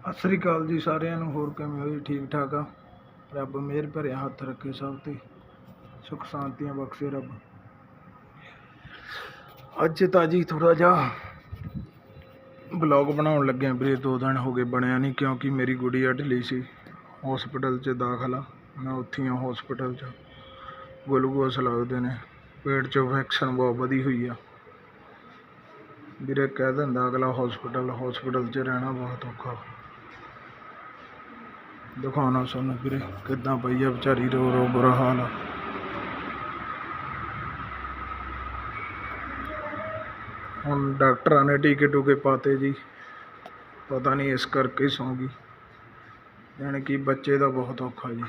ਸਤਿ ਸ੍ਰੀ ਅਕਾਲ ਜੀ ਸਾਰਿਆਂ ਨੂੰ, ਹੋਰ ਕਿਵੇਂ ਹੋਈ ਠੀਕ ਠਾਕ ਆ? ਰੱਬ ਮਿਹਰ ਭਰਿਆ ਹੱਥ ਰੱਖੇ ਸਭ ਤੇ। ਸੁਖ ਸ਼ਾਂਤੀਆਂ ਬਖਸ਼ੇ ਰੱਬ। ਅੱਜ ਤਾਂ ਜੀ ਥੋੜਾ ਜਿਹਾ ਬਲੌਗ ਬਣਾਉਣ ਲੱਗਿਆ ਵੀਰੇ ਦੋ ਦਿਨ ਹੋ ਗਏ ਬਣਿਆ ਨਹੀਂ, ਕਿਉਂਕਿ ਮੇਰੀ ਗੁੜੀਆ ਢਿੱਲੀ ਸੀ। ਹਸਪੀਟਲ 'ਚ ਦਾਖਲਾ ਮੈਂ ਉੱਥੇ ਹਾਂ ਹਸਪੀਟਲ 'ਚ। ਗਲੂਕੋਸ ਲੱਗਦੇ ਨੇ। ਪੇਟ 'ਚ ਇਨਫੈਕਸ਼ਨ ਬਹੁਤ ਵਧੀ ਹੋਈ ਆ। ਵੀਰੇ ਕਹਿ ਦਿੰਦਾ ਅਗਲਾ ਹਸਪੀਟਲ ਹਸਪੀਟਲ 'ਚ ਰਹਿਣਾ ਬਹੁਤ ਔਖਾ। ਦਿਖਾਉਣਾ ਸਾਨੂੰ ਵੀਰੇ, ਕਿੱਦਾਂ ਪਈ ਆ ਵਿਚਾਰੀ ਰੋ ਰੋ ਬੁਰਾ ਹਾਲ ਆ। ਹੁਣ ਡਾਕਟਰਾਂ ਨੇ ਟੀਕੇ ਟੂਕੇ ਪਾਤੇ ਜੀ, ਪਤਾ ਨਹੀਂ ਇਸ ਕਰਕੇ ਸੌਂ ਗਈ। ਯਾਨੀ ਕਿ ਬੱਚੇ ਦਾ ਬਹੁਤ ਔਖਾ ਜੀ।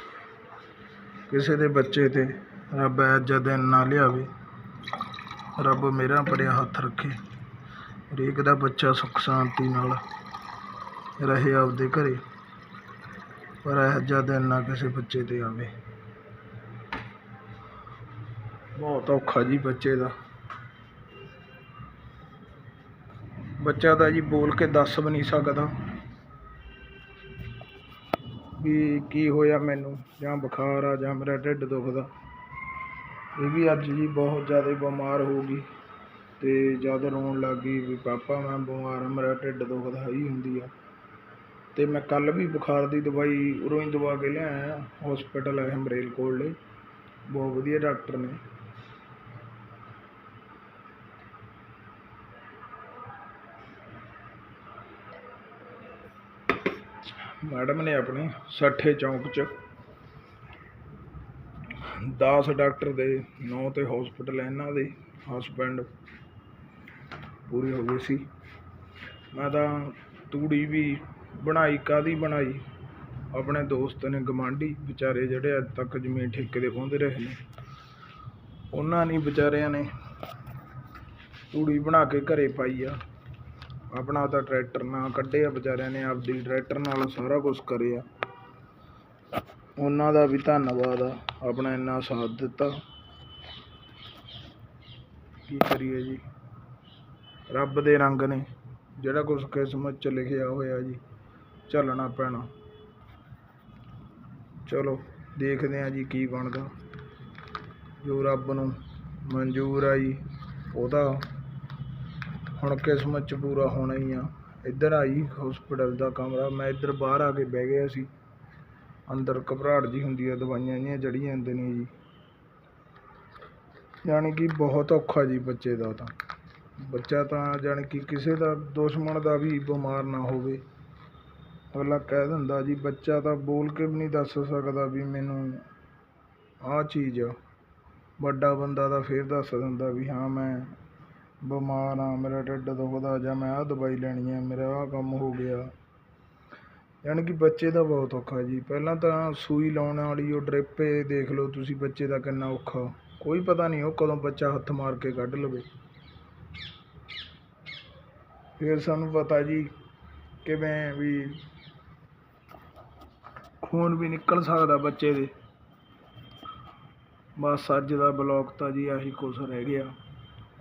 ਕਿਸੇ ਦੇ ਬੱਚੇ ਤੇ ਰੱਬ ਐਜਾ ਦਿਨ ਨਾ ਲਿਆਵੇ, ਰੱਬ ਮੇਰਾ ਭਰਿਆ ਹੱਥ ਰੱਖੇ। ਹਰੇਕ ਦਾ ਬੱਚਾ ਸੁੱਖ ਸ਼ਾਂਤੀ ਨਾਲ ਰਹੇ ਆਪਦੇ ਘਰੇ। ਪਰ ਇਹ ਜਿਹਾ ਦਿਨ ਨਾ ਕਿਸੇ ਬੱਚੇ ਤੇ ਆਵੇ। ਬਹੁਤ ਔਖਾ ਜੀ ਬੱਚੇ ਦਾ। ਬੱਚਾ ਤਾਂ ਜੀ ਬੋਲ ਕੇ ਦੱਸ ਵੀ ਨਹੀਂ ਸਕਦਾ ਵੀ ਕੀ ਹੋਇਆ ਮੈਨੂੰ, ਜਾਂ ਬੁਖਾਰ ਆ, ਜਾਂ ਮੇਰਾ ਢਿੱਡ ਦੁਖਦਾ। ਇਹ ਵੀ ਅੱਜ ਜੀ ਬਹੁਤ ਜ਼ਿਆਦਾ ਬਿਮਾਰ ਹੋ ਗਈ ਤੇ ਜਦ ਰੋਣ ਲੱਗ ਗਈ ਵੀ ਪਾਪਾ ਮੈਂ ਬਿਮਾਰ ਹਾਂ ਮੇਰਾ ਢਿੱਡ ਦੁਖਦਾ ਹੀ ਹੁੰਦੀ ਆ। ਅਤੇ ਮੈਂ ਕੱਲ੍ਹ ਵੀ ਬੁਖਾਰ ਦੀ ਦਵਾਈ ਉਰੋਂ ਹੀ ਦਵਾ ਕੇ ਲਿਆਇਆ ਹੋਸਪਿਟਲ ਹੈ ਹਮਰੇਲ ਕੋਲ ਬਹੁਤ ਵਧੀਆ ਡਾਕਟਰ ਨੇ। ਮੈਡਮ ਨੇ ਆਪਣੇ ਸੱਠੇ ਚੌਂਕ 'ਚ 10 ਡਾਕਟਰ ਦੇ ਨੌ ਤੇ ਹਸਪੀਟਲ ਇਹਨਾਂ ਦੇ ਹਸਬੈਂਡ ਪੂਰੀ ਹੋ ਗਏ ਸੀ। ਮੈਂ ਤਾਂ ਤੂੜੀ ਵੀ ਬਣਾਈ, ਕਾਹਦੀ ਬਣਾਈ? ਆਪਣੇ ਦੋਸਤ ਨੇ ਗਮਾਂਡੀ ਵਿਚਾਰੇ ਜਿਹੜੇ ਅੱਜ ਤੱਕ ਜ਼ਮੀਨ ਠੇਕੇ ਦੇ ਪਾਉਂਦੇ ਰਹੇ ਨੇ, ਉਹਨਾਂ ਨੇ ਵਿਚਾਰਿਆਂ ਨੇ ਤੂੜੀ ਬਣਾ ਕੇ ਘਰੇ ਪਾਈ ਆ। ਆਪਣਾ ਤਾਂ ਟਰੈਕਟਰ ਨਾਲ ਕੱਢਿਆ ਵਿਚਾਰਿਆਂ ਨੇ, ਆਪਦੀ ਟਰੈਕਟਰ ਨਾਲ ਸਾਰਾ ਕੁਝ ਕਰਿਆ। ਉਹਨਾਂ ਦਾ ਵੀ ਧੰਨਵਾਦ ਆ, ਆਪਣਾ ਇੰਨਾ ਸਾਥ ਦਿੱਤਾ। ਕੀ ਕਰੀਏ ਜੀ? ਰੱਬ ਦੇ ਰੰਗ ਨੇ, ਜਿਹੜਾ ਕੁਝ ਕਿਸਮਤ 'ਚ ਲਿਖਿਆ ਹੋਇਆ ਜੀ। ਝੱਲਣਾ ਪੈਣਾ ਚਲੋ, ਦੇਖਦੇ ਆ ਜੀ ਕੀ ਬਣਦਾ। ਜੋ ਰੱਬ ਨੂੰ ਮਨਜ਼ੂਰ ਆ ਜੀ, ਉਹਦਾ ਹੁਣ ਕਿਸਮਤ 'ਚ ਪੂਰਾ ਹੋਣਾ ਹੀ ਆ। ਇੱਧਰ ਆਈ ਹਸਪੀਟਲ ਦਾ ਕਮਰਾ। ਮੈਂ ਇੱਧਰ ਬਾਹਰ ਆ ਕੇ ਬਹਿ ਗਿਆ ਸੀ। ਅੰਦਰ ਘਬਰਾਹਟ ਜੀ ਹੁੰਦੀ ਆ, ਦਵਾਈਆਂ ਜਿਹੀਆਂ ਚੜ੍ਹੀ ਜਾਂਦੇ ਨੇ ਜੀ। ਯਾਨੀ ਕਿ ਬਹੁਤ ਔਖਾ ਜੀ ਬੱਚੇ ਦਾ ਤਾਂ। ਬੱਚਾ ਤਾਂ ਜਾਣੀ ਕਿ ਕਿਸੇ ਦਾ ਦੁਸ਼ਮਣ ਦਾ ਵੀ ਬਿਮਾਰ ਨਾ ਹੋਵੇ। ਅਗਲਾ ਕਹਿ ਦਿੰਦਾ, ਜੀ ਬੱਚਾ ਤਾਂ ਬੋਲ ਕੇ ਵੀ ਨਹੀਂ ਦੱਸ ਸਕਦਾ ਵੀ ਮੈਨੂੰ ਆਹ ਚੀਜ਼ ਆ। ਵੱਡਾ ਬੰਦਾ ਤਾਂ ਫਿਰ ਦੱਸ ਦਿੰਦਾ ਵੀ ਹਾਂ, ਮੈਂ ਬਿਮਾਰ ਆ, ਮੇਰਾ ਢਿੱਡ ਦੁਖਦਾ ਜਾਂ ਮੈਂ ਆਹ ਦਵਾਈ ਲੈਣੀ ਆ, ਮੇਰਾ ਆਹ ਕੰਮ ਹੋ ਗਿਆ। ਯਾਨੀ ਕਿ ਬੱਚੇ ਦਾ ਬਹੁਤ ਔਖਾ ਜੀ। ਪਹਿਲਾਂ ਤਾਂ ਸੂਈ ਲਾਉਣ ਵਾਲੀ ਉਹ ਡ੍ਰਿਪੇ ਦੇਖ ਲਓ, ਤੁਸੀਂ ਬੱਚੇ ਦਾ ਕਿੰਨਾ ਔਖਾ। ਕੋਈ ਪਤਾ ਨਹੀਂ ਉਹ ਕਦੋਂ ਬੱਚਾ ਹੱਥ ਮਾਰ ਕੇ ਕੱਢ ਲਵੇ। ਫਿਰ ਸਾਨੂੰ ਪਤਾ ਜੀ ਕਿਵੇਂ ਵੀ ਖੂਨ ਵੀ ਨਿਕਲ ਸਕਦਾ ਬੱਚੇ ਦੇ। ਬਸ ਅੱਜ ਦਾ ਬਲੌਗ ਤਾਂ ਜੀ ਆਹੀ ਕੁਛ ਰਹਿ ਗਿਆ।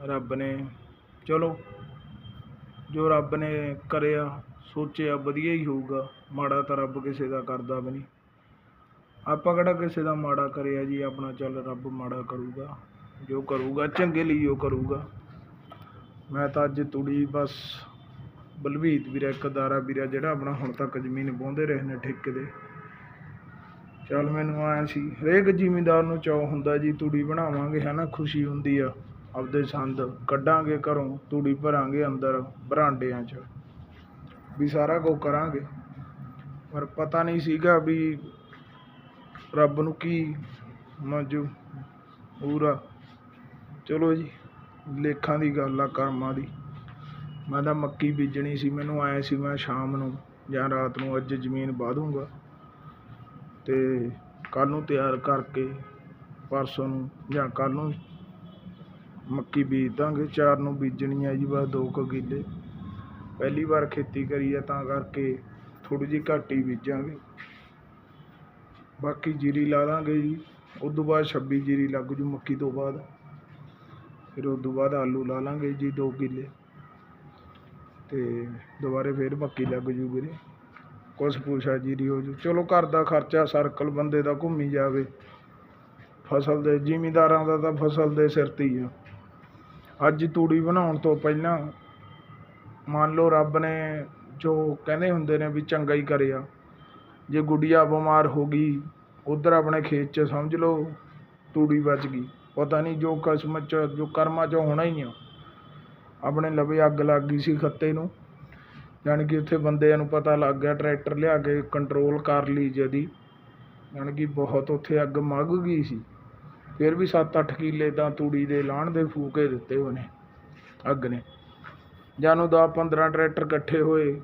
ਰੱਬ ਨੇ, ਚਲੋ, ਜੋ ਰੱਬ ਨੇ ਕਰਿਆ, ਸੋਚਿਆ ਵਧੀਆ ਹੀ ਹੋਊਗਾ। ਮਾੜਾ ਤਾਂ ਰੱਬ ਕਿਸੇ ਦਾ ਕਰਦਾ ਵੀ ਨਹੀਂ। ਆਪਾਂ ਕਿਹੜਾ ਕਿਸੇ ਦਾ ਮਾੜਾ ਕਰਿਆ ਜੀ? ਆਪਣਾ ਚੱਲ ਰੱਬ ਮਾੜਾ ਕਰੂਗਾ। ਜੋ ਕਰੂਗਾ, ਚੰਗੇ ਲਈ ਉਹ ਕਰੂਗਾ। ਮੈਂ ਤਾਂ ਅੱਜ ਤੁੜੀ ਬਸ ਬਲਵੀਤ ਵੀਰਾ, ਇੱਕ ਦਾਰਾ ਵੀਰਾ ਜਿਹੜਾ ਆਪਣਾ ਹੁਣ ਤੱਕ ਜ਼ਮੀਨ ਬੋਂਦੇ ਰਹੇ ਨੇ ਠੇਕੇ ਦੇ ਚੱਲ ਮੈਨੂੰ ਆਇਆ ਸੀ, ਹਰੇਕ ਜ਼ਿਮੀਂਦਾਰ ਨੂੰ ਚਾਅ ਹੁੰਦਾ ਜੀ ਤੂੜੀ ਬਣਾਵਾਂਗੇ ਹੈ ਨਾ ਖੁਸ਼ੀ ਹੁੰਦੀ ਆ। ਆਪਦੇ ਸੰਦ ਕੱਢਾਂਗੇ ਘਰੋਂ, ਤੂੜੀ ਭਰਾਂਗੇ ਅੰਦਰ, ਬਰਾਂਡਿਆਂ 'ਚ, ਵੀ ਸਾਰਾ ਕੁਝ ਕਰਾਂਗੇ। ਪਰ ਪਤਾ ਨਹੀਂ ਸੀਗਾ ਵੀ ਰੱਬ ਨੂੰ ਕੀ ਮਨਜ਼ੂ ਪੂਰਾ। ਚਲੋ ਜੀ, ਲੇਖਾਂ ਦੀ ਗੱਲ ਆ, ਕਰਮਾਂ ਦੀ। ਮੈਂ ਤਾਂ ਮੱਕੀ ਬੀਜਣੀ ਸੀ, ਮੈਨੂੰ ਆਇਆ ਸੀ ਮੈਂ ਸ਼ਾਮ ਨੂੰ ਜਾਂ ਰਾਤ ਨੂੰ ਅੱਜ ਜ਼ਮੀਨ ਵਾਹ ਦੂੰਗਾ ਤੇ ਕੱਲ ਨੂੰ ਤਿਆਰ ਕਰਕੇ ਪਰਸੋਂ ਨੂੰ ਜਾਂ ਕੱਲ੍ਹ ਨੂੰ ਮੱਕੀ ਬੀਜ ਦਾਂਗੇ, ਚਾਰ ਨੂੰ ਬੀਜਣੀ ਹੈ ਜੀ ਬਸ ਦੋ ਕੁ ਕਿੱਲੇ। ਪਹਿਲੀ ਵਾਰ ਖੇਤੀ ਕਰੀ ਆ, ਤਾਂ ਕਰਕੇ ਥੋੜ੍ਹੀ ਜਿਹੀ ਘੱਟ ਹੀ ਬੀਜਾਂਗੇ। ਬਾਕੀ ਜੀਰੀ ਲਾ ਦਾਂਗੇ ਜੀ। ਉਸ ਤੋਂ ਬਾਅਦ 26 ਜੀਰੀ ਲੱਗ ਜੂ ਮੱਕੀ ਤੋਂ ਬਾਅਦ। ਫਿਰ ਉਸ ਤੋਂ ਬਾਅਦ ਆਲੂ ਲਾ ਲਾਂਗੇ ਜੀ 2 ਕਿੱਲੇ। ਅਤੇ ਦੁਬਾਰੇ ਫਿਰ ਮੱਕੀ ਲੱਗ ਜੂ ਵੀਰੇ। ਕੁਛ ਪੂਛਾ ਜੀਰੀ ਹੋ ਜੂ। ਚਲੋ ਘਰ ਦਾ ਖਰਚਾ ਸਰਕਲ ਬੰਦੇ ਦਾ ਘੁੰਮੀ ਜਾਵੇ। ਫਸਲ ਦੇ, ਜ਼ਿਮੀਂਦਾਰਾਂ ਦਾ ਤਾਂ ਫਸਲ ਦੇ ਸਿਰ ਤੇ ਹੀ ਆ। ਅੱਜ ਤੂੜੀ ਬਣਾਉਣ ਤੋਂ ਪਹਿਲਾਂ ਮੰਨ ਲਓ ਰੱਬ ਨੇ ਜੋ ਕਹਿੰਦੇ ਹੁੰਦੇ ਨੇ ਵੀ ਚੰਗਾ ਹੀ ਕਰਿਆ। ਜੇ ਗੁੱਡੀਆ ਬਿਮਾਰ ਹੋ ਗਈ, ਉਧਰ ਆਪਣੇ ਖੇਤ 'ਚ ਸਮਝ ਲਓ ਤੂੜੀ ਬਚ ਗਈ। ਪਤਾ ਨਹੀਂ ਜੋ ਕਿਸਮਤ 'ਚ, ਜੋ ਕਰਮਾਂ 'ਚ ਹੋਣਾ ਹੀ ਆ। ਆਪਣੇ ਲਵੇ ਅੱਗ ਲੱਗ ਗਈ ਸੀ ਖੱਤੇ ਨੂੰ। ਜਾਣੀ ਕਿ ਉੱਥੇ ਬੰਦਿਆਂ ਨੂੰ ਪਤਾ ਲੱਗ ਗਿਆ, ਟਰੈਕਟਰ ਲਿਆ ਕੇ ਕੰਟਰੋਲ ਕਰ ਲਈ ਜਦੀ ਜਾਣੀ ਕਿ ਬਹੁਤ ਉੱਥੇ ਅੱਗ ਮੱਗ ਗਈ ਸੀ। ਫਿਰ ਵੀ 7-8 ਕਿੱਲੇ ਤਾਂ ਤੂੜੀ ਦੇ ਲਾਣ ਦੇ ਫੂਕੇ ਦਿੱਤੇ ਉਹਨੇ, ਅੱਗ ਨੇ। ਜਾਨੂੰ 10-15 ਟਰੈਕਟਰ ਇਕੱਠੇ ਹੋਏ,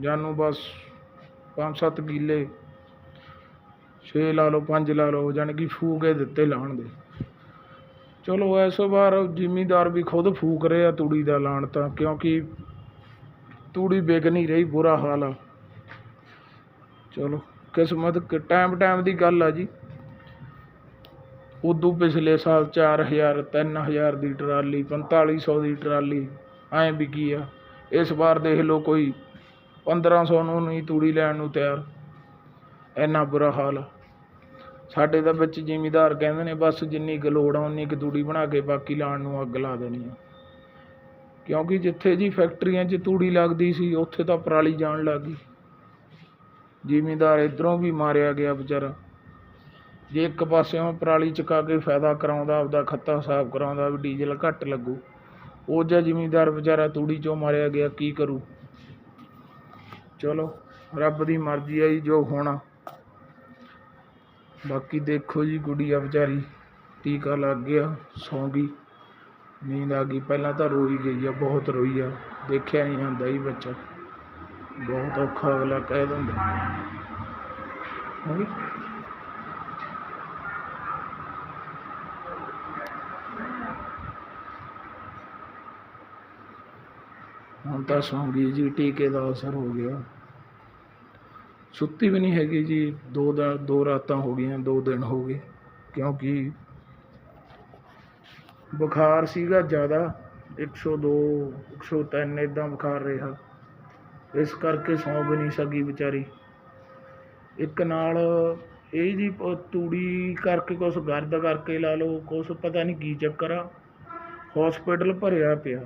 ਜਾਨੂੰ ਬਸ 5-7 ਕਿੱਲੇ 6 ਲਾ ਲਓ 5 ਲਾ ਲਓ ਜਾਣੀ ਕਿ ਫੂਕੇ ਦਿੱਤੇ ਲਾਣ ਦੇ। ਚਲੋ ਇਸ ਵਾਰ ਜ਼ਿਮੀਂਦਾਰ ਵੀ ਖੁਦ ਫੂਕ ਰਹੇ ਆ ਤੂੜੀ ਦਾ ਲਾਣ ਤਾਂ, ਕਿਉਂਕਿ ਤੂੜੀ ਵਿਕ ਨਹੀਂ ਰਹੀ ਬੁਰਾ ਹਾਲ ਆ। ਚਲੋ, ਕਿਸਮਤ ਟਾਈਮ ਟਾਈਮ ਦੀ ਗੱਲ ਆ ਜੀ। ਉਦੋਂ ਪਿਛਲੇ ਸਾਲ 4000 3000 ਦੀ ਟਰਾਲੀ 4500 ਦੀ ਟਰਾਲੀ ਐਂ ਵਿਕੀ ਆ। ਇਸ ਵਾਰ ਦੇਖ ਲਓ ਕੋਈ 1500 ਨੂੰ ਨਹੀਂ ਤੂੜੀ ਲੈਣ ਨੂੰ ਤਿਆਰ। ਇੰਨਾ ਬੁਰਾ ਹਾਲ ਆ। ਸਾਡੇ ਤਾਂ ਵਿੱਚ ਜ਼ਿਮੀਦਾਰ ਕਹਿੰਦੇ ਨੇ, ਬਸ ਜਿੰਨੀ ਕੁ ਲੋੜ ਆ, ਉਨੀ ਕੁ ਤੂੜੀ ਬਣਾ ਕੇ ਬਾਕੀ ਲਾਣ ਨੂੰ ਅੱਗ ਲਾ ਦੇਣੀ ਆ। ਕਿਉਂਕਿ ਜਿੱਥੇ ਜੀ ਫੈਕਟਰੀਆਂ 'ਚ ਤੂੜੀ ਲੱਗਦੀ ਸੀ, ਉੱਥੇ ਤਾਂ ਪਰਾਲੀ ਜਾਣ ਲੱਗ ਗਈ। ਜ਼ਿਮੀਂਦਾਰ ਇਧਰੋਂ ਵੀ ਮਾਰਿਆ ਗਿਆ ਵਿਚਾਰਾ। ਜੇ ਇੱਕ ਪਾਸਿਓਂ ਪਰਾਲੀ ਚੁਕਾ ਕੇ ਫਾਇਦਾ ਕਰਾਉਂਦਾ, ਆਪਦਾ ਖੱਤਾ ਸਾਫ਼ ਕਰਾਉਂਦਾ, ਵੀ ਡੀਜ਼ਲ ਘੱਟ ਲੱਗੂ, ਉਹ ਜਿਹਾ ਜ਼ਿਮੀਂਦਾਰ ਵਿਚਾਰਾ ਤੂੜੀ 'ਚੋਂ ਮਾਰਿਆ ਗਿਆ, ਕੀ ਕਰੂ? ਚਲੋ, ਰੱਬ ਦੀ ਮਰਜ਼ੀ ਆ ਜੀ, ਜੋ ਹੋਣਾ। ਬਾਕੀ ਦੇਖੋ ਜੀ ਗੁੜੀਆ ਵਿਚਾਰੀ, ਟੀਕਾ ਲੱਗ ਗਿਆ, ਸੌਂ ਗਈ। ਨੀਂਦ ਆ ਗਈ। ਪਹਿਲਾਂ ਤਾਂ ਰੋਈ ਗਈ ਆ, ਬਹੁਤ ਰੋਈ ਆ। ਦੇਖਿਆ ਨਹੀਂ ਜਾਂਦਾ ਜੀ ਬੱਚਾ। ਬਹੁਤ ਔਖਾ ਅਗਲਾ ਕਹਿ ਦਿੰਦਾ। ਹਾਂਜੀ ਹੁਣ ਤਾਂ ਸੌਂ ਗਈ ਜੀ, ਟੀਕੇ ਦਾ ਅਸਰ ਹੋ ਗਿਆ। ਸੁੱਤੀ ਵੀ ਨਹੀਂ ਹੈਗੀ ਜੀ। ਦੋ ਦਾ, ਦੋ ਰਾਤਾਂ ਹੋ ਗਈਆਂ, ਦੋ ਦਿਨ ਹੋ ਗਏ। ਕਿਉਂਕਿ ਬੁਖਾਰ ਸੀਗਾ ਜ਼ਿਆਦਾ 102 103 ਇਦਾਂ ਬੁਖਾਰ ਰਿਹਾ। ਇਸ ਕਰਕੇ ਸੌਂ ਵੀ ਨਹੀਂ ਸਕੀ ਵਿਚਾਰੀ। ਇੱਕ ਨਾਲ ਇਹ ਜੀ ਤੂੜੀ ਕਰਕੇ ਕੁਛ ਗਰਦ ਕਰਕੇ ਲਾ ਲਓ, ਕੁਛ ਪਤਾ ਨਹੀਂ ਕੀ ਚੱਕਰ ਆ। ਹਸਪੀਟਲ ਭਰਿਆ ਪਿਆ।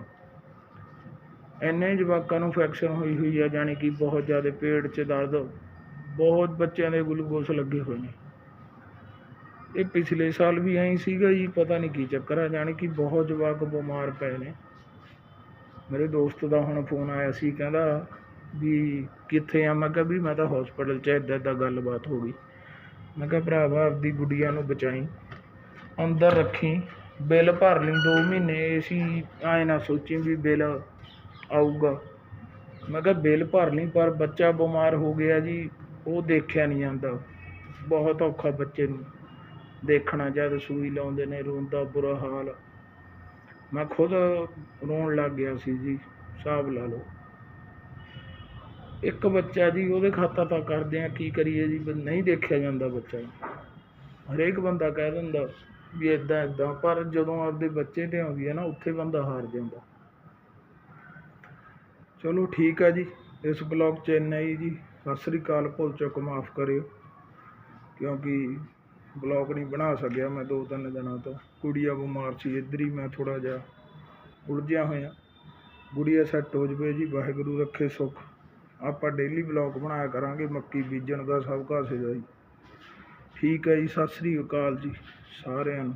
ਇੰਨੇ ਜਵਾਕਾਂ ਨੂੰ ਇਨਫੈਕਸ਼ਨ ਹੋਈ ਹੋਈ ਆ, ਜਾਣੀ ਕਿ ਬਹੁਤ ਜ਼ਿਆਦਾ ਪੇਟ 'ਚ ਦਰਦ, ਬਹੁਤ ਬੱਚਿਆਂ ਦੇ ਗਲੂਕੋਸ ਲੱਗੇ ਹੋਏ ਨੇ। ਇਹ ਪਿਛਲੇ ਸਾਲ ਵੀ ਐਂ ਸੀਗਾ ਜੀ, ਪਤਾ ਨਹੀਂ ਕੀ ਚੱਕਰ ਆ, ਜਾਣੀ ਕਿ ਬਹੁਤ ਜਵਾਕ ਬਿਮਾਰ ਪਏ ਨੇ। ਮੇਰੇ ਦੋਸਤ ਦਾ ਹੁਣ ਫੋਨ ਆਇਆ ਸੀ, ਕਹਿੰਦਾ ਵੀ ਕਿੱਥੇ ਆ? ਮੈਂ ਕਿਹਾ ਵੀ ਮੈਂ ਤਾਂ ਹਸਪੀਟਲ 'ਚ ਇੱਦਾਂ ਇੱਦਾਂ ਗੱਲਬਾਤ ਹੋ ਗਈ। ਮੈਂ ਕਿਹਾ ਭਰਾਵਾ ਆਪਦੀ ਗੁੱਡੀਆਂ ਨੂੰ ਬਚਾਈ, ਅੰਦਰ ਰੱਖੀ, ਬਿੱਲ ਭਰ ਲਈ 2 ਮਹੀਨੇ, ਅਸੀਂ ਐਂ ਨਾ ਸੋਚੀ ਵੀ ਬਿੱਲ ਆਊਗਾ। ਮੈਂ ਕਿਹਾ ਬਿੱਲ ਭਰ ਲਈ, ਪਰ ਬੱਚਾ ਬਿਮਾਰ ਹੋ ਗਿਆ ਜੀ, ਉਹ ਦੇਖਿਆ ਨਹੀਂ ਜਾਂਦਾ। ਬਹੁਤ ਔਖਾ ਬੱਚੇ ਨੂੰ। ਦੇਖਣਾ ਜਦ ਸੂਈ ਲਾਉਂਦੇ ਨੇ ਰੋਂਦਾ ਬੁਰਾ ਹਾਲ। ਮੈਂ ਖੁਦ ਰੋਣ ਲੱਗ ਗਿਆ ਸੀ ਜੀ, ਹਿਸਾਬ ਲਾ ਲਓ। ਇੱਕ ਬੱਚਾ ਜੀ, ਉਹਦੇ ਖਾਤਾ ਤਾਂ ਕਰਦੇ ਆ, ਕੀ ਕਰੀਏ ਜੀ? ਨਹੀਂ ਦੇਖਿਆ ਜਾਂਦਾ ਬੱਚਾ ਹਰੇਕ ਬੰਦਾ ਕਹਿ ਦਿੰਦਾ ਵੀ ਇਦਾਂ ਇਦਾਂ ਪਰ ਜਦੋਂ ਆਪਦੇ ਬੱਚੇ ਤੇ ਆਉਂਦੀ ਹੈ ਨਾ, ਉੱਥੇ ਬੰਦਾ ਹਾਰ ਜਾਂਦਾ। ਚਲੋ ਠੀਕ ਆ ਜੀ, ਇਸ ਬਲੌਗ 'ਚ ਇੰਨਾ ਹੀ ਜੀ। ਸਤਿ ਸ੍ਰੀ ਅਕਾਲ, ਭੁੱਲ ਚੁੱਕ, ਮਾਫ ਕਰਿਓ। ਕਿਉਂਕਿ ਬਲੌਗ ਨਹੀਂ ਬਣਾ ਸਕਿਆ ਮੈਂ ਦੋ ਤਿੰਨ ਦਿਨਾਂ ਤੋਂ। ਕੁੜੀਆ ਬਿਮਾਰ ਸੀ, ਇੱਧਰ ਹੀ ਮੈਂ ਥੋੜਾ ਜਿਹਾ ਉਲਝਿਆ ਹੋਇਆ। ਗੁੜੀਆ ਸੈੱਟ ਹੋ ਜਵੇ ਜੀ, ਵਾਹਿਗੁਰੂ ਰੱਖੇ ਸੁੱਖ। ਆਪਾਂ ਡੇਲੀ ਬਲੌਗ ਬਣਾਇਆ ਕਰਾਂਗੇ, ਮੱਕੀ ਬੀਜਣ ਦਾ ਸਭ ਕਾਸੇ ਦਾ ਜੀ ਠੀਕ ਹੈ ਜੀ, ਸਤਿ ਸ੍ਰੀ ਅਕਾਲ ਜੀ ਸਾਰਿਆਂ ਨੂੰ।